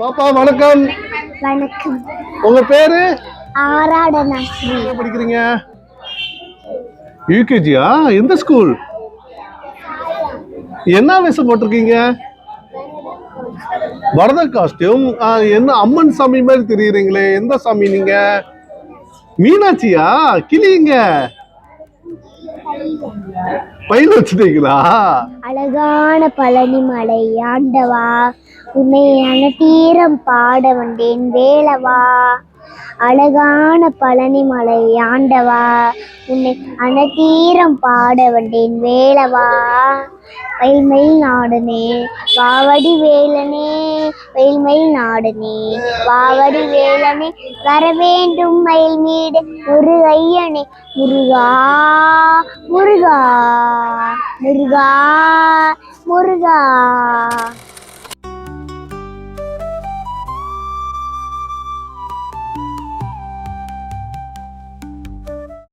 பாப்பா வணக்கம். வணக்கம். உங்க பேரு? ஆராடனா என்ன படிக்கிறீங்க? யூகேஜியா எந்த ஸ்கூல் என்ன வேஷம் போட்டிருக்கீங்க? பரத காஸ்டியூம் என்ன அம்மன் சாமி மாதிரி தெரியுறீங்களே எந்த சாமி நீங்க? மீனாட்சியா? கிளிங்க பையில வச்சுட்டீங்களா? அழகான பழனி மலை ஆண்டவா. உன்னை அனதீரம் பாட வந்தேன் வேலவா. அழகான பழனி மலை ஆண்டவா. உன்னை அனதீரம் பாட வந்தேன் வேலவா. வெயில்மயில் நாடனே வாவடி வேலனே. வெயில்மயில் நாடனே வாவடி வேலனே வர வேண்டும் மயில் ஒரு ஐயனே முருகா முருகா முருகா முருகா.